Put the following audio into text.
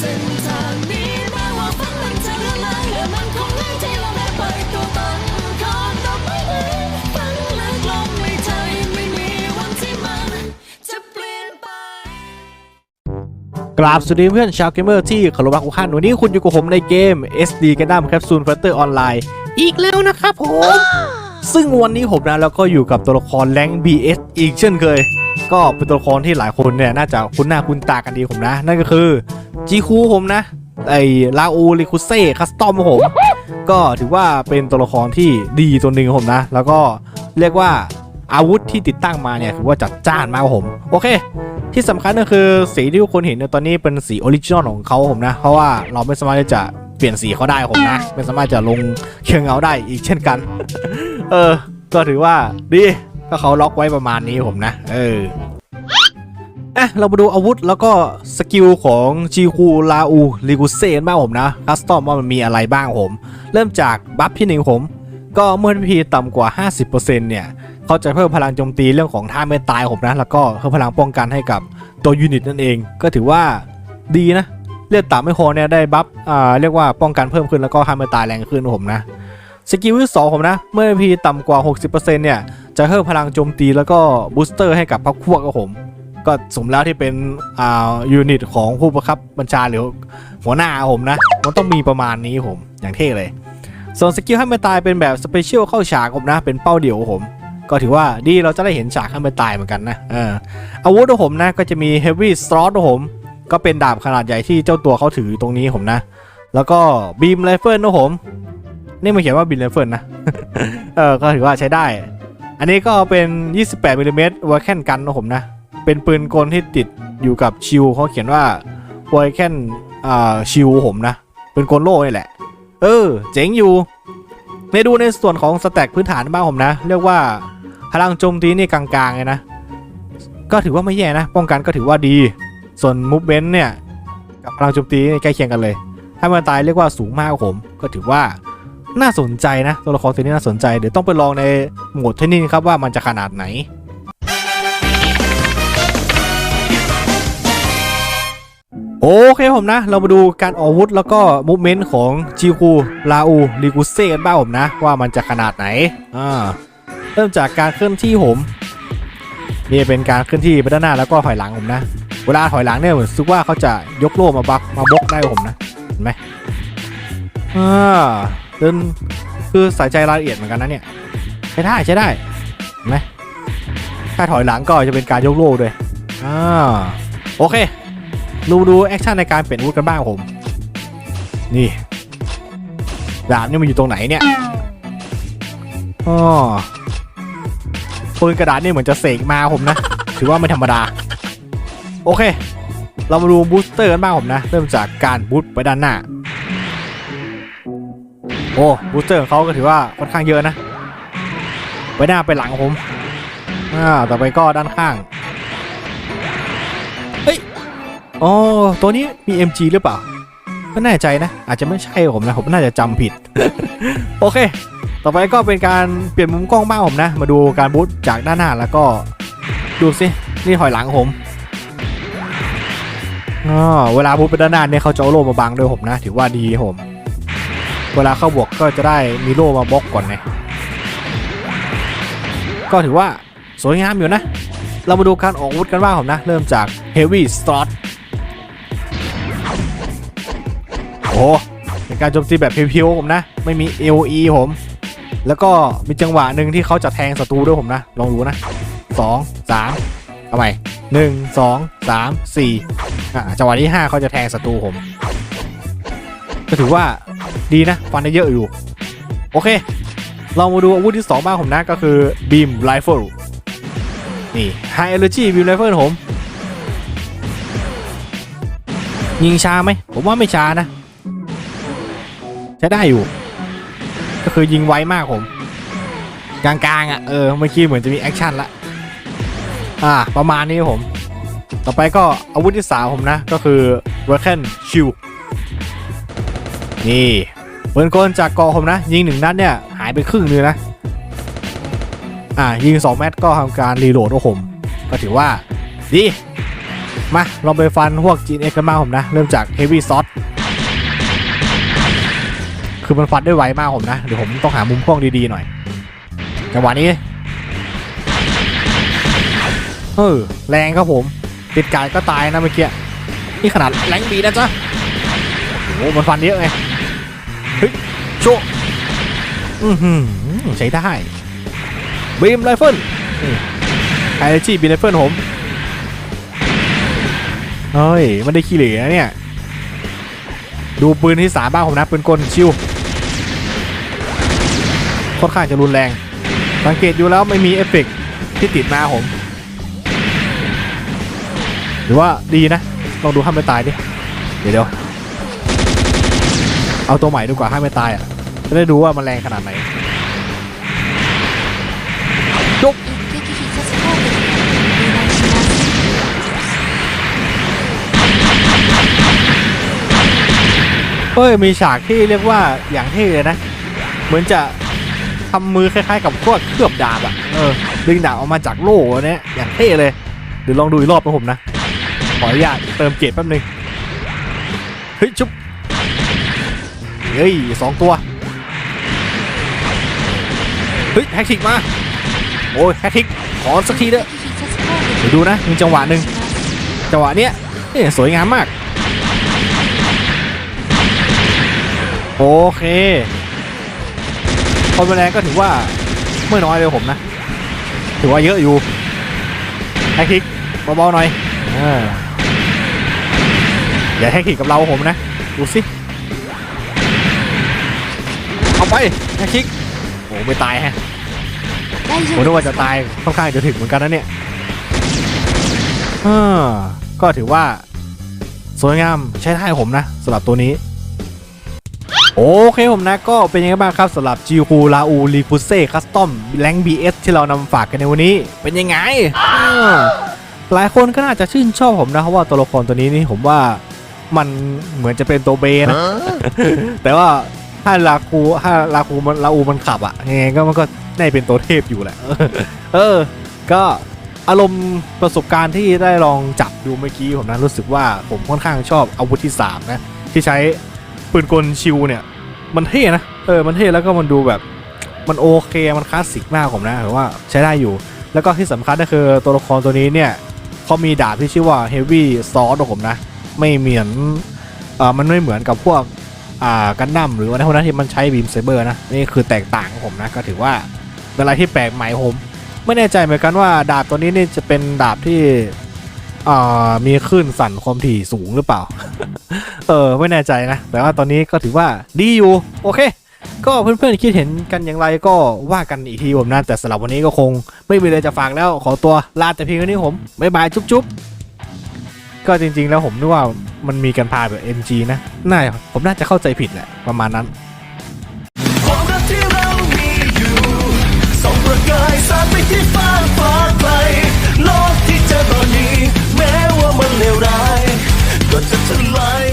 เส้นทางนี้แม้ว่าฝันมันจะละลายและมันคงไม่ที่เราได้ไปตัวตันคอนต่อไปเลยฝันลึกลงในใจไม่มีวันที่มันจะเปลี่ยนไป กราบสวัสดีเพื่อนชาวเกมเมอร์ที่เคารพรักทุกท่านวันนี้คุณอยู่กับผมในเกม SD Gundam Capsule Fighter Online อีกแล้วนะครับผม ซึ่งวันนี้ผมนะแล้วก็อยู่กับตัวละครแรง BS อีกเช่นเคย ก็เป็นตัวละครที่หลายคนเนี่ยน่าจะคุ้นหน้าคุ้นตากันดีผมนะ นั่นก็คือจีคูผมนะไอลาอูริคุเซ่คัสตอมผม ก็ถือว่าเป็นตัวละครที่ดีตัวหนึ่งผมนะ แล้วก็เรียกว่าอาวุธที่ติดตั้งมาเนี่ยถือว่าจัดจ้านมากผม โอเค ที่สำคัญก็คือสีที่ทุกคนเห็นในตอนนี้เป็นสีออริจินอลของเขาผมนะ เพราะว่าเราไม่สามารถที่จะ เปลี่ยนสีเขาได้ผมนะ ไม่สามารถจะลงเคียงเงาได้อีกเช่นกัน เออ ก็ถือว่าดีก็เขาล็อกไว้ประมาณนี้ผมนะ เอออะเรามาดูอาวุธแล้วก็สกิลของจีคูลาอูลิกุเซนบ้างผมนะ คัสตอมว่ามันมีอะไรบ้างผม เริ่มจากบัฟที่หนึ่งผม ก็เมื่อพีต่ำกว่า 50%เนี่ยเขาจะเพิ่มพลังโจมตีเรื่องของท่าไม่ตายผมนะ แล้วก็เพิ่มพลังป้องกันให้กับตัวยูนิตนั่นเอง ก็ถือว่าดีนะ เลือดต่ำไม่พอเนี่ยได้บัฟอ่าเรียกว่าป้องกันเพิ่มขึ้นแล้วก็ท่าไม่ตายแรงขึ้นนะผมนะสกิลที่สองผมนะ เมื่อพีต่ำกว่า 60%เนี่ยจะเพิ่มพลังโจมตีแล้วก็บูสเตอร์ให้กับพรรคพวกครับผม ก็สมแล้วที่เป็นอ่ายูนิตของผู้บังคับบัญชาหรือหัวหน้าผมนะ มันต้องมีประมาณนี้ผมอย่างเท่เลย ส่วนสกิลให้ไม่ตายเป็นแบบสเปเชียลเข้าฉากผมนะ เป็นเป้าเดี่ยวผม ก็ถือว่าดีเราจะได้เห็นฉากให้ไม่ตายเหมือนกันนะเอออาวุธของผมนะก็จะมี Heavy s l o t ของผม ก็เป็นดาบขนาดใหญ่ที่เจ้าตัวเขาถือตรงนี้ผมนะ แล้วก็บีมไรเฟิลนะผม นี่มันเขียนว่าบีมไรเฟิลนะ เออ ก็ถือว่าใช้ได้ อันนี้ก็เป็น 28มิลลิเมตรวอร์แคนกันนะผมนะ เป็นปืนกลที่ติดอยู่กับชิวเขาเขียนว่าวอร์แคนอ่าชิวผมนะ เป็นกลโล่นี่แหละ เออ เจ๋งอยู่ในดูในส่วนของสแต็กพื้นฐานบ้างผมนะ เรียกว่าพลังโจมตีนี่กลางๆเลยนะ ก็ถือว่าไม่แย่นะ ป้องกันก็ถือว่าดี ส่วนมูฟเ e น t เนี่ยกับพลังโจมตีใกล้เคียงกันเลย ถ้ามันตายเรียกว่าสูงมากผม ก็ถือว่าน่าสนใจนะ ตัวละครตัวนี้น่าสนใจ เดี๋ยวต้องไปลองในโหมดเทนนิสครับว่ามันจะขนาดไหนโอเคผมนะ เรามาดูการออกอาวุธแล้วก็มูฟเมนต์ของจิคูลาอูริกุเซ่กันบ้างผมนะ ว่ามันจะขนาดไหนอ่าเริ่มจากการเคลื่อนที่ผมนี่เป็นการเคลื่อนที่ไปด้านหน้าแล้วก็ถอยหลังผมนะ เวลาถอยหลังเนี่ยเหมือนซึกว่าเขาจะยกโล่มาบักมาบล็อกได้ผมนะ เห็นไหมอ่าเดินคือใส่ใจรายละเอียดเหมือนกันนะเนี่ย ใช้ได้ใช้ได้เห็นไหมถ้าถอยหลังก็จะเป็นการยกโล่ด้วยอ่าโอเค ดูดูแอคชั่นในการเปลี่ยนอาวุธกันบ้างผม นี่ดาบนี่มันอยู่ตรงไหนเนี่ยอ๋อปืนกระดาษนี่เหมือนจะเสกมาผมนะ ถือว่าไม่ธรรมดา โอเค เรามาดูบูสเตอร์กันบ้างผมนะ เริ่มจากการบูสต์ไปด้านหน้า โอ้บูสเตอร์ของเขาก็ถือว่าค่อนข้างเยอะนะ ไปหน้าไปหลังผมอ่าต่อไปก็ด้านข้างอ๋อตัวนี้มี MG หรือเปล่าไม่แน่ใจนะ อาจจะไม่ใช่ผมนะ ผมน่าจะจำผิด โอเค ต่อไปก็เป็นการเปลี่ยนมุมกล้องบ้างผมนะ มาดูการบูทจากด้านหน้าแล้วก็ดูสิ นี่ถอยหลังผม อ๋อเวลาบูทไปด้านหน้าเนี่ยเขาจะเอาโล่มาบังด้วยผมนะ ถือว่าดีครับผม เวลาเข้าบวกก็จะได้มีโล่มาบล็อกก่อนไงก็ถือว่าสวยงามอยู่นะ เรามาดูการออกอาวุธกันบ้างผมนะ เริ่มจาก Heavy Slot โอ้โหเป็นการโจมตีแบบเพียวๆผมนะ ไม่มี AOE ผม แล้วก็มีจังหวะหนึ่งที่เขาจะแทงศัตรูด้วยผมนะ ลองดูนะ 2 3 เอาใหม่1 2 3 4อะจังหวะที่5เขาจะแทงศัตรูผม ก็ถือว่าดีนะ ฟันได้เยอะอยู่ โอเค เรามาดูอาวุธที่2บ้างผมนะก็คือ Beam Rifle นี่ High Energy Beam Rifle ผม ยิงช้าไหม ผมว่าไม่ช้านะ ใช้ได้อยู่ ก็คือยิงไวมากผม กลางๆอะ เออ เมื่อกี้เหมือนจะมีแอคชั่นละ อ่า ประมาณนี้ผม ต่อไปก็อาวุธที่สามผมนะ ก็คือ w e a k e n s h i e l นี่ปืนกลจากกาะผมนะ ยิงหนึ่งนัดเนี่ย หายไปครึ่งนึงนะ อ่า ยิง2แมตก็ทำการรีโหลดโอ้ผม ก็ถือว่า ดี มา ลองไปฟันพวก GNX กันมาผมนะ เริ่มจาก Heavy s o t คือมันฟันได้ไวมากผมนะ เดี๋ยวผมต้องหามุมกล้องดีๆหน่อยจังหวะนี้ เออแรงครับผมติดกายก็ตายนะเมื่อกี้นี่ขนาดแรงบีนะจ๊ะโอ้มันฟันเยอะไงเฮ้ยโชว์อือหือใช้ได้บีมไรเฟิลไอจีบีมไรเฟิลผมเฮ้ยมันได้ขี้เหร่นะเนี่ย ดูปืนที่สามบ้างผมนะปืนกลชิวค่อนข้างจะรุนแรง สังเกตอยู่แล้วไม่มีเอฟเฟกที่ติดมาผม หรือว่าดีนะลองดูห้ามไม่ตายดิเดี๋ยวเอาตัวใหม่ดีกว่าห้ามไม่ตายอะจะได้ดูว่ามันแรงขนาดไหนจบเอ้ยมีฉากที่เรียกว่าอย่างเท่เลยนะ เหมือนจะทำมือคล้ายๆกับพวกเคลือบดาบอะ่ะเออดึงดาบออกมาจากโล่เนี้ยอย่างเท่เลยเดี๋ยวลองดูอีกรอบนะผมนะ ขออนุญาตเติมเกจแป๊บนึง เฮ้ย ชุบ เฮ้ยสองตัว เฮ้ย แฮกทิกมา โอ้ย แฮกทิก ขอสักทีเด้อเดี๋ยวดูนะ มีจังหวะหนึ่งจังหวะเนี้ยเนี่ยสวยงามมาก โอเคคนแรงก็ถือว่าไม่น้อยเลยผมนะ ถือว่าเยอะอยู่แฮกทิกเบาๆหน่อยอ่า อย่าแท็กทิกกับเราผมนะ ดูสิ เอาไปแท็กทีโอ้ไม่ตายฮะผมนึกว่าจะตายค่อนข้างจะถึงเหมือนกันนะเนี่ยก็ถือว่า สวยงามใช้ได้ผมนะสำหรับตัวนี้ โอเคผมนะก็เป็นยังไงบ้างครับสำหรับจิคูลาอูรีฟุเซ่คัสตอมแลงบีเอสที่เรานำฝากกันในวันนี้ เป็นยังไง หลายคนก็น่าจะชื่นชอบผมนะเพราะว่าตัวละครตัวนี้นี่ผมว่า มันเหมือนจะเป็นตัวเบนะ แต่ว่าถ้าลาคูถ้าลาคูมันลาอูมันขับอะยังไงก็มันก็น่าจะเป็นตัวเทพอยู่แหละ เออ ก็อารมณ์ประสบการณ์ที่ได้ลองจับดูเมื่อกี้ผมนะรู้สึกว่าผมค่อนข้างชอบอาวุธที่ 3 นะ ที่ใช้ปืนกลชิวเนี่ย มันเท่นะ เออ มันเท่แล้วก็มันดูแบบมันโอเค มันคลาสสิกมากผมนะถือว่าใช้ได้อยู่ แล้วก็ที่สำคัญก็คือตัวละครตัวนี้เนี่ยเขามีดาบที่ชื่อว่า Heavy Sword ของผมนะ ไม่เหมือนเออมันไม่เหมือนกับพวกอ่ากันดั้มหรือว่าในพวกนั้นที่มันใช้บีมเซเบอร์นะนี่คือแตกต่างของผมนะก็ถือว่าเป็นอะไรที่แปลกใหม่ผมไม่แน่ใจเหมือนกันว่าดาบตัวนี้นี่จะเป็นดาบที่อ่ามีคลื่นสั่นความถี่สูงหรือเปล่า เออไม่แน่ใจนะ แต่ว่าตอนนี้ก็ถือว่าดีอยู่ โอเค ก็เพื่อนๆคิดเห็นกันอย่างไรก็ว่ากันอีกทีผมนะ แต่สำหรับวันนี้ก็คงไม่มีอะไรจะฝากแล้ว ขอตัวลาแต่เพียงเท่านี้ผม บ๊ายบาย จุ๊บๆ ก็จริง ๆ แล้วผมนึกว่ามันมีกันพาแบบ MG นะน่าผมน่าจะเข้าใจผิดแหละประมาณนั้นก็จะทลาย